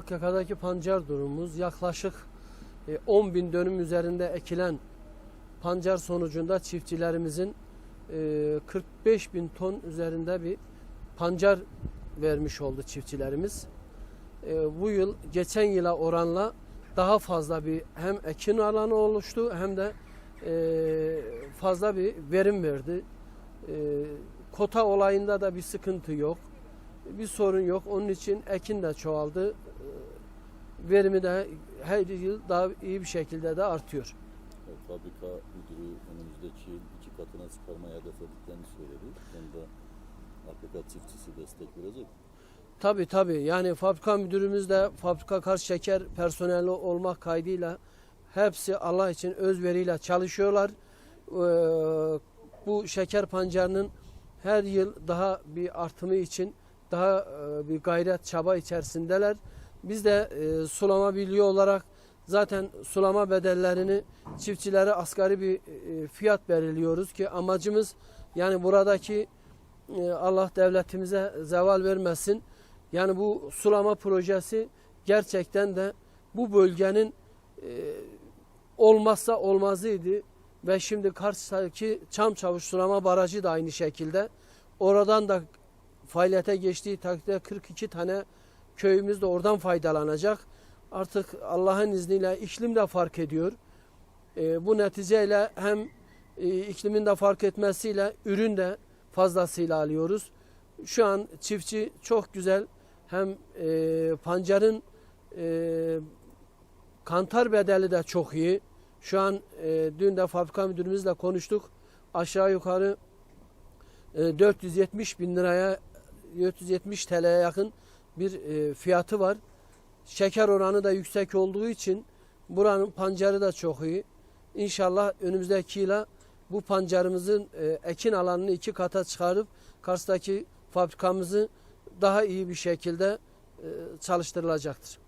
Akyaka'daki pancar durumumuz yaklaşık e, 10 bin dönüm üzerinde ekilen pancar sonucunda çiftçilerimizin e, 45 bin ton üzerinde bir pancar vermiş oldu çiftçilerimiz. E, Bu yıl geçen yıla oranla daha fazla bir hem ekin alanı oluştu hem de e, fazla bir verim verdi. E, Kota olayında da bir sıkıntı yok. Bir sorun yok. Onun için ekin de çoğaldı. E, Verimi de her yıl daha iyi bir şekilde de artıyor. Fabrika müdürü önümüzdeki yıl iki katına çıkarmayı hedeflediklerini söyledi. Onda APK çiftçisi destek verecek. Tabii tabii. Yani fabrika müdürümüz de fabrika karşı şeker personeli olmak kaydıyla hepsi Allah için özveriyle çalışıyorlar. Ee, bu şeker pancarının her yıl daha bir artımı için daha e, bir gayret çaba içerisindeler. Biz de e, sulama birliği olarak zaten sulama bedellerini çiftçilere asgari bir e, fiyat belirliyoruz ki amacımız yani buradaki Allah devletimize zeval vermesin. Yani bu sulama projesi gerçekten de bu bölgenin olmazsa olmazıydı. Ve şimdi Kars'taki Çamçavuş Sulama Barajı da aynı şekilde. Oradan da faaliyete geçtiği takdirde 42 tane köyümüz de oradan faydalanacak. Artık Allah'ın izniyle iklim de fark ediyor. E, bu neticeyle hem e, iklimin de fark etmesiyle ürün de fazlasıyla alıyoruz. Şu an çiftçi çok güzel hem e, pancarın e, kantar bedeli de çok iyi. Şu an e, dün de fabrika müdürümüzle konuştuk. Aşağı yukarı e, 470 bin liraya 470 TL'ye yakın bir e, fiyatı var. Şeker oranı da yüksek olduğu için buranın pancarı da çok iyi. İnşallah önümüzdeki yıla bu pancarımızın e, ekin alanını iki kata çıkarıp Kars'taki fabrikamızı daha iyi bir şekilde e, çalıştırılacaktır.